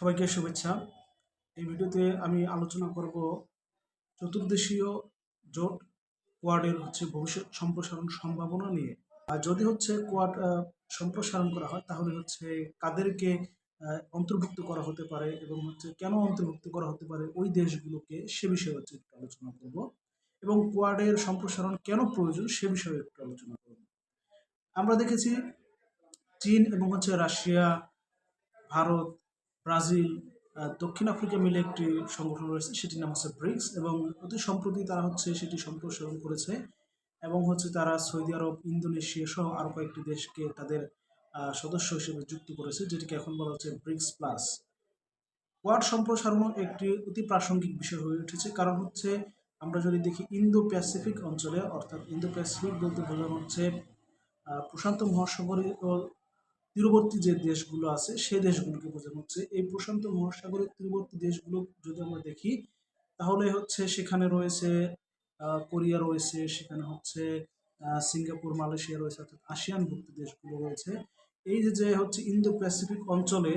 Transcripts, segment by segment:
সবাইকে শুভেচ্ছা। এই ভিডিওতে আমি আলোচনা করব চতুর্দেশীয় জোট কোয়াডের হচ্ছে ভবিষ্যৎ সম্প্রসারণ সম্ভাবনা নিয়ে। আর যদি হচ্ছে কোয়াড সম্প্রসারণ করা হয়, তাহলে হচ্ছে কাদেরকে অন্তর্ভুক্ত করা হতে পারে এবং হচ্ছে কেন অন্তর্ভুক্ত করা হতে পারে ওই দেশগুলোকে সে বিষয়ে হচ্ছে একটু আলোচনা করব। এবং কোয়াডের সম্প্রসারণ কেন প্রয়োজন সে বিষয়ে একটু আলোচনা করব। আমরা দেখেছি চীন এবং হচ্ছে রাশিয়া, ভারত ব্রাজিল দক্ষিণ আফ্রিকা মিলে একটি সংগঠন রয়েছে, সেটির নাম হচ্ছে ব্রিক্স এবং অতি সম্প্রতি তারা হচ্ছে সেটি সম্প্রসারণ করেছে এবং হচ্ছে তারা সৌদি আরব, ইন্দোনেশিয়া সহ আরও কয়েকটি দেশকে তাদের সদস্য হিসেবে যুক্ত করেছে, যেটিকে এখন বলা হচ্ছে ব্রিক্স প্লাস। কোয়াড সম্প্রসারণও একটি অতি প্রাসঙ্গিক বিষয় হয়ে উঠেছে, কারণ হচ্ছে আমরা যদি দেখি ইন্দো প্যাসিফিক অঞ্চলে, অর্থাৎ ইন্দো প্যাসিফিক বলতে বোঝানো হচ্ছে প্রশান্ত মহাসাগরীয় তীরবর্তী যে দেশগুলো আছে, সে দেশগুলোকে বোঝানো হচ্ছে। এই প্রশান্ত মহাসাগরের তীরবর্তী দেশগুলো যদি আমরা দেখি, তাহলে হচ্ছে সেখানে রয়েছে কোরিয়া রয়েছে, সেখানে হচ্ছে সিঙ্গাপুর, মালয়েশিয়া রয়েছে, অর্থাৎ আসিয়ান ভুক্ত দেশগুলো রয়েছে। এই যে যে হচ্ছে ইন্দো প্যাসিফিক অঞ্চলে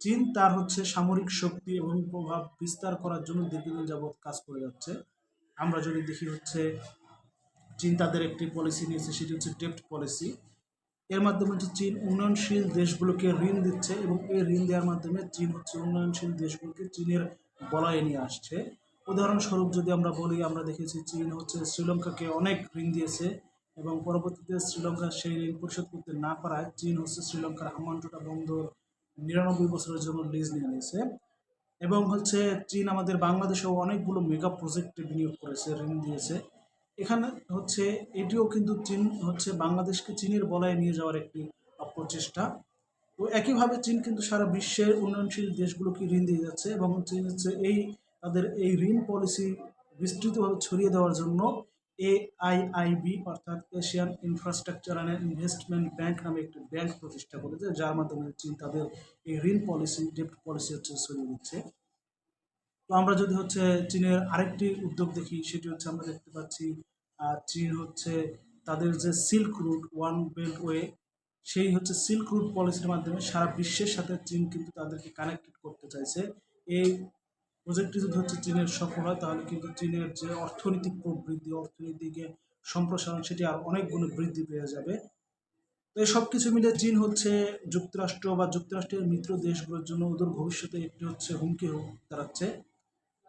চীন তার হচ্ছে সামরিক শক্তি এবং প্রভাব বিস্তার করার জন্য দীর্ঘদিন যাবৎ কাজ করে যাচ্ছে। আমরা যদি দেখি হচ্ছে, চীন তাদের একটি পলিসি নিয়েছে, সেটি হচ্ছে ডেপ্ট পলিসি এর মাধ্যমে হচ্ছে চীন উন্নয়নশীল দেশগুলোকে ঋণ দিচ্ছে এবং এই ঋণ দেওয়ার মাধ্যমে চীন হচ্ছে উন্নয়নশীল দেশগুলোকে চীনের বলয়ে নিয়ে আসছে। উদাহরণস্বরূপ যদি আমরা বলি, আমরা দেখেছি চীন হচ্ছে শ্রীলঙ্কাকে অনেক ঋণ দিয়েছে এবং পরবর্তীতে শ্রীলঙ্কা সেই ঋণ পরিশোধ করতে না পারায় চীন হচ্ছে শ্রীলঙ্কার হামানটোটা বন্দর নিরানব্বই বছরের জন্য লিজ নিয়ে নিয়েছে। এবং হচ্ছে চীন আমাদের বাংলাদেশেও অনেকগুলো মেগা প্রজেক্টে বিনিয়োগ করেছে, ঋণ দিয়েছে। এখানে হচ্ছে, এটিও কিন্তু চীন, হচ্ছে বাংলাদেশকে চীনের বলায় নিয়ে যাওয়ার একটি প্রচেষ্টা তো একইভাবে চীন কিন্তু সারা বিশ্বের উন্নয়নশীল দেশগুলোকে ঋণ দিয়ে যাচ্ছে এবং চীন হচ্ছে এই, তাদের এই ঋণ পলিসি বিস্তৃতভাবে ছড়িয়ে দেওয়ার জন্য এআইআইবি অর্থাৎ Asian infrastructure and investment bank নামে একটি ব্যাংক প্রতিষ্ঠা করেছে, যার মাধ্যমে চীন তাদের এই ঋণ পলিসি ডেপ্ট পলিসি হচ্ছে ছড়িয়ে দিচ্ছে। তো আমরা যদি হচ্ছে চীনের আরেকটি উদ্যোগ দেখি, সেটি হচ্ছে আমরা দেখতে পাচ্ছি চীন হচ্ছে তাদের যে silk route, one belt way, সেই হচ্ছে সিল্ক রুট পলিসির মাধ্যমে সারা বিশ্বের সাথে চীন কিন্তু তাদেরকে কানেক্টেড করতে চাইছে। এই প্রজেক্টটি যদি হচ্ছে চীনের সফল হয়, তাহলে কিন্তু চীনের যে অর্থনৈতিক প্রবৃদ্ধি, অর্থনীতিকে সম্প্রসারণ, সেটি আর অনেক গুণে বৃদ্ধি পেয়ে যাবে। তো এই সব কিছু মিলে চীন হচ্ছে যুক্তরাষ্ট্র বা যুক্তরাষ্ট্রের মিত্র দেশগুলোর জন্য ওদের ভবিষ্যতে একটি হচ্ছে হুমকি দাঁড়াচ্ছে।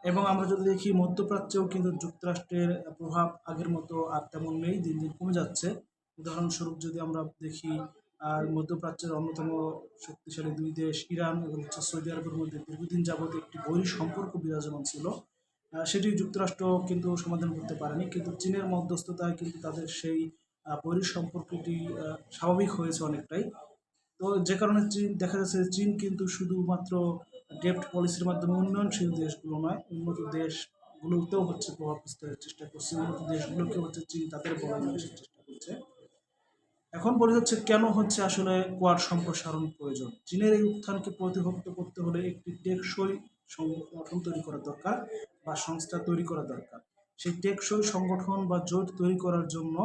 এবং আমরা যদি দেখি মধ্যপ্রাচ্যেও কিন্তু যুক্তরাষ্ট্রের প্রভাব আগের মতো আর তেমন নেই দিন দিন কমে যাচ্ছে। উদাহরণস্বরূপ যদি আমরা দেখি আর মধ্যপ্রাচ্যের অন্যতম শক্তিশালী দুই দেশ ইরান এবং হচ্ছে সৌদি আরবের মধ্যে দীর্ঘদিন যাবত একটি বৈরী সম্পর্ক বিরাজমান ছিল। সেটি যুক্তরাষ্ট্র কিন্তু সমাধান করতে পারেনি কিন্তু চীনের মধ্যস্থতায় কিন্তু তাদের সেই আহ, বৈরী সম্পর্কটি স্বাভাবিক হয়েছে অনেকটাই। তো যে কারণে চীন দেখা যাচ্ছে চীন কিন্তু শুধুমাত্র ডেপ্ট পলিসির মাধ্যমে উন্নয়নশীল দেশগুলো নয়, উন্নত দেশগুলোতেও হচ্ছে প্রভাব বিস্তারের চেষ্টা করছে। উন্নত দেশগুলোকে হচ্ছে চীন তাদের নিয়ে আসার চেষ্টা করছে। এখন বলি হচ্ছে কেন হচ্ছে আসলে কোয়াড সম্প্রসারণ প্রয়োজন? চীনের এই উত্থানকে প্রতিহত করতে হলে একটি টেকসই সংগঠন তৈরি করা দরকার বা সংস্থা তৈরি করা দরকার। সেই টেকসই সংগঠন বা জোট তৈরি করার জন্য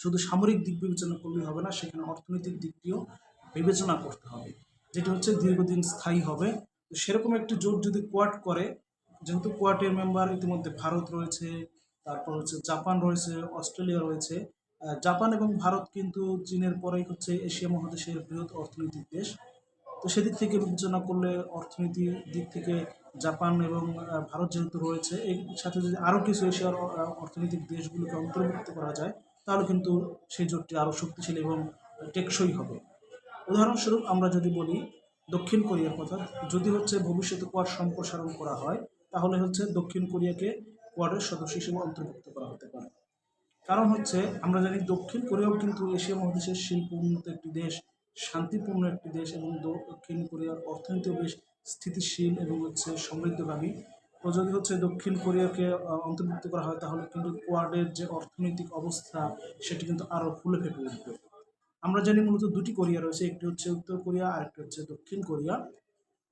শুধু সামরিক দিক বিবেচনা করলেই হবে না, সেখানে অর্থনৈতিক দিকটিও বিবেচনা করতে হবে। যেটি হচ্ছে দীর্ঘদিন স্থায়ী হবে। তো সেরকম একটি জোট যদি কোয়াড করে, যেহেতু কোয়াটের মেম্বার ইতিমধ্যে ভারত রয়েছে, তারপর হচ্ছে জাপান রয়েছে, অস্ট্রেলিয়া রয়েছে জাপান এবং ভারত কিন্তু চীনের পরেই হচ্ছে এশিয়া মহাদেশের বৃহৎ অর্থনৈতিক দেশ। তো সেদিক থেকে বিবেচনা করলে অর্থনীতির দিক থেকে জাপান এবং ভারত যেহেতু রয়েছে, এর সাথে যদি আরও কিছু এশিয়ার অর্থনৈতিক দেশগুলোকে অন্তর্ভুক্ত করা যায়, তাহলে কিন্তু সেই জোটটি আরও শক্তিশালী এবং টেকসই হবে। উদাহরণস্বরূপ আমরা যদি বলি দক্ষিণ কোরিয়ার কথা, যদি হচ্ছে ভবিষ্যতে কোয়াড সম্প্রসারণ করা হয়, তাহলে হচ্ছে দক্ষিণ কোরিয়াকে কোয়াডের সদস্য হিসেবে অন্তর্ভুক্ত করা হতে পারে। কারণ হচ্ছে আমরা জানি দক্ষিণ কোরিয়াও কিন্তু এশিয়া মহাদেশের শিল্প উন্নত একটি দেশ, শান্তিপূর্ণ একটি দেশ এবং দক্ষিণ কোরিয়ার অর্থনীতিও বেশ স্থিতিশীল এবং হচ্ছে সমৃদ্ধভাবী। তো যদি হচ্ছে দক্ষিণ কোরিয়াকে অন্তর্ভুক্ত করা হয়, তাহলে কিন্তু কোয়াডের যে অর্থনৈতিক অবস্থা, সেটি কিন্তু আরও ফুলে ফেপে উঠবে। আমরা জানি মূলত দুটি কোরিয়া রয়েছে, একটি হচ্ছে উত্তর কোরিয়া আর একটি হচ্ছে দক্ষিণ কোরিয়া।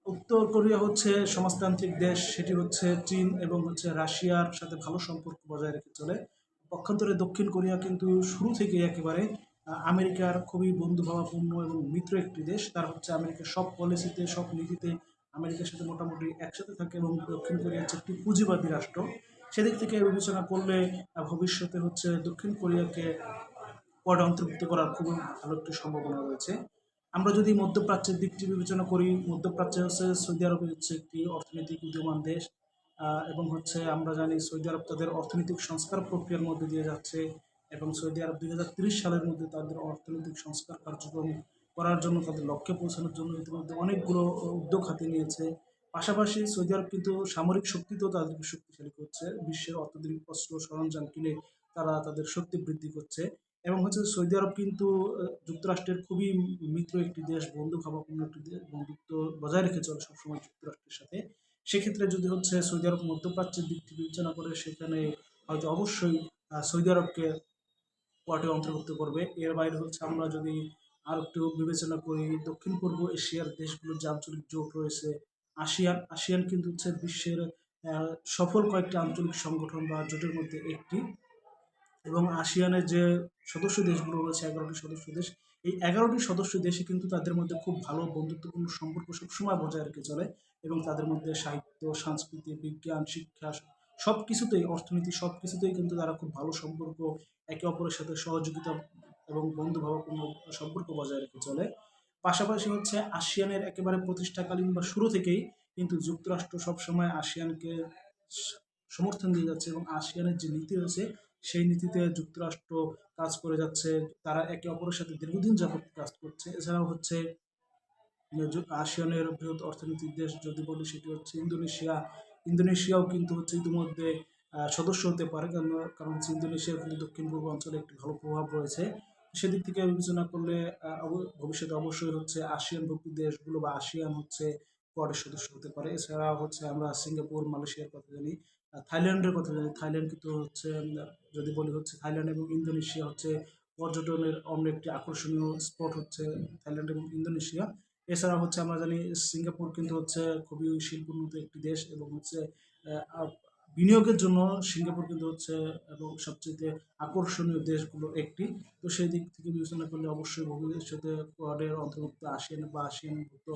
উত্তর কোরিয়া হচ্ছে সমাজতান্ত্রিক দেশ, সেটি হচ্ছে চীন এবং হচ্ছে রাশিয়ার সাথে ভালো সম্পর্ক বজায় রেখে চলে। পক্ষান্তরে দক্ষিণ কোরিয়া কিন্তু শুরু থেকে একেবারে আমেরিকার খুবই বন্ধুভাবাপূর্ণ এবং মিত্র একটি দেশ। তার হচ্ছে আমেরিকার সব পলিসিতে, সব নীতিতে আমেরিকার সাথে মোটামুটি একসাথে থাকে এবং দক্ষিণ কোরিয়া হচ্ছে একটি পুঁজিবাদী রাষ্ট্র। সেদিক থেকে বিবেচনা করলে ভবিষ্যতে হচ্ছে দক্ষিণ কোরিয়াকে কোয়াডে অন্তর্ভুক্ত করার খুব ভালো একটি সম্ভাবনা রয়েছে। আমরা যদি মধ্যপ্রাচ্যের দিকটি বিবেচনা করি, মধ্যপ্রাচ্য হচ্ছে সৌদি আরব হচ্ছে একটি অর্থনৈতিক উদীয়মান দেশ এবং হচ্ছে আমরা জানি সৌদি আরব তাদের অর্থনৈতিক সংস্কার প্রক্রিয়ার মধ্যে দিয়ে যাচ্ছে এবং সৌদি আরব দুই সালের মধ্যে তাদের অর্থনৈতিক সংস্কার কার্যক্রম করার জন্য তাদের লক্ষ্যে পৌঁছানোর জন্য ইতিমধ্যে অনেকগুলো উদ্যোগ হাতে নিয়েছে। পাশাপাশি সৌদি আরব কিন্তু সামরিক শক্তিতেও তাদেরকে শক্তিশালী করছে। বিশ্বের অত্যাধুনিক অস্ত্র সরঞ্জাম কিনে তারা তাদের শক্তি বৃদ্ধি করছে। এবং হচ্ছে সৌদি আরব কিন্তু যুক্তরাষ্ট্রের খুবই মিত্র একটি দেশ বন্ধু ভাবাপন্ন একটি দেশ বন্ধুত্ব বজায় রেখে চলে সবসময় যুক্তরাষ্ট্রের সাথে। সেক্ষেত্রে যদি হচ্ছে সৌদি আরব মধ্যপ্রাচ্যের দিকটি বিবেচনা করে, সেখানে হয়তো অবশ্যই সৌদি আরবকে কোয়ার্টে অন্তর্ভুক্ত করবে। এর বাইরে হচ্ছে আমরা যদি আর একটু বিবেচনা করি, দক্ষিণ পূর্ব এশিয়ার দেশগুলোর যে আঞ্চলিক জোট রয়েছে, আসিয়ান আসিয়ান কিন্তু হচ্ছে বিশ্বের সফল কয়েকটি আঞ্চলিক সংগঠন বা জোটের মধ্যে একটি। এবং আসিয়ানের যে সদস্য দেশগুলো রয়েছে এগারোটি সদস্য দেশ। এই এগারোটি সদস্য দেশে কিন্তু তাদের মধ্যে খুব ভালো বন্ধুত্বপূর্ণ সম্পর্ক সবসময় বজায় রেখে চলে এবং তাদের মধ্যে সাহিত্য, সংস্কৃতি, বিজ্ঞান, শিক্ষা সব কিছুতেই অর্থনীতি সব কিছুতেই কিন্তু তারা খুব ভালো সম্পর্ক, একে অপরের সাথে সহযোগিতা এবং বন্ধুভাবাপূর্ণ সম্পর্ক বজায় রেখে চলে। পাশাপাশি হচ্ছে আসিয়ানের একেবারে প্রতিষ্ঠাকালীন বা শুরু থেকেই কিন্তু যুক্তরাষ্ট্র সবসময় আসিয়ানকে সমর্থন দিয়ে যাচ্ছে এবং আসিয়ানের যে নীতি রয়েছে সেই নীতিতে যুক্তরাষ্ট্র কাজ করে যাচ্ছে। তারা একে অপরের সাথে দীর্ঘদিন যাবত কাজ করছে। এছাড়াও হচ্ছে আসিয়ানের বৃহৎ অর্থনৈতিক দেশ যদি বলি, সেটি হচ্ছে ইন্দোনেশিয়া। ইন্দোনেশিয়াও কিন্তু হচ্ছে ইতিমধ্যে সদস্য হতে পারে। কারণ কারণ হচ্ছে ইন্দোনেশিয়ার কিন্তু দক্ষিণ পূর্ব অঞ্চলে একটি ভালো প্রভাব রয়েছে। সেদিক থেকে বিবেচনা করলে ভবিষ্যতে অবশ্যই হচ্ছে আসিয়ান ভুক্ত দেশগুলো বা আসিয়ান হচ্ছে কোয়াডের সদস্য হতে পারে। এছাড়া হচ্ছে আমরা সিঙ্গাপুর, মালয়েশিয়ার কথা জানি। থাইল্যান্ডের কথা জানি। থাইল্যান্ড কিন্তু হচ্ছে, যদি বলি হচ্ছে থাইল্যান্ড এবং ইন্দোনেশিয়া হচ্ছে পর্যটনের অন্য একটি আকর্ষণীয় স্পট হচ্ছে থাইল্যান্ড এবং ইন্দোনেশিয়া। এছাড়া হচ্ছে আমরা জানি সিঙ্গাপুর কিন্তু হচ্ছে খুবই শিল্পোন্নত একটি দেশ এবং হচ্ছে বিনিয়োগের জন্য সিঙ্গাপুর কিন্তু হচ্ছে, এবং সবচেয়ে আকর্ষণীয় দেশগুলো একটি। তো সেই দিক থেকে বিবেচনা করলে অবশ্যই ভবিষ্যতে কোয়াডের অন্তর্ভুক্ত আসিয়ান বা আসিয়ানভুক্ত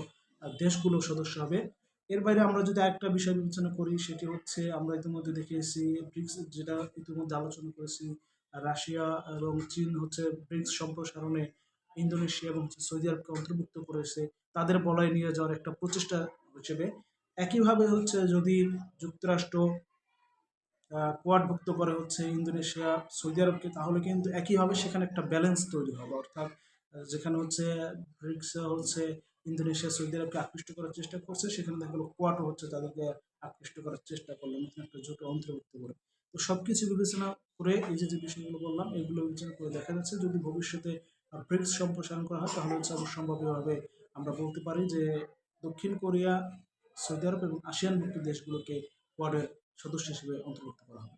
দেশগুলো সদস্য হবে। এর বাইরে আমরা যদি আরেকটা বিষয় বিবেচনা করি, সেটি হচ্ছে আমরা ইতিমধ্যে দেখিয়েছি ব্রিক্স, যেটা ইতিমধ্যে আলোচনা করেছি, রাশিয়া এবং চীন হচ্ছে ব্রিক্স সম্প্রসারণে ইন্দোনেশিয়া এবং সৌদি আরবকে অন্তর্ভুক্ত করেছে। তাদের বলয় নিয়ে যাওয়ার একটা প্রচেষ্টা হিসেবে। একইভাবে হচ্ছে যদি যুক্তরাষ্ট্র কোয়াডভুক্ত করে হচ্ছে ইন্দোনেশিয়া, সৌদি আরবকে, তাহলে কিন্তু একইভাবে সেখানে একটা ব্যালেন্স তৈরি হবে। অর্থাৎ, যেখানে হচ্ছে ব্রিক্স হচ্ছে ইন্দোনেশিয়া সৌদি আরবকে আকৃষ্ট করার চেষ্টা করছে সেখানে দেখা গেলো কোয়াডও হচ্ছে তাদেরকে আকৃষ্ট করার চেষ্টা করল নতুন একটা জোটে অন্তর্ভুক্ত করে। তো সব কিছু বিবেচনা করে এই যে যে বিষয়গুলো বললাম, এগুলো বিবেচনা করে দেখা যাচ্ছে যদি ভবিষ্যতে ব্রিক্স সম্প্রসারণ করা হয়, তাহলে হচ্ছে অবশ্যম্ভাবীভাবে আমরা বলতে পারি যে দক্ষিণ কোরিয়া, সৌদি আরব এবং আসিয়ানভুক্ত দেশগুলোকে কোয়াডের সদস্য হিসেবে অন্তর্ভুক্ত করা হবে।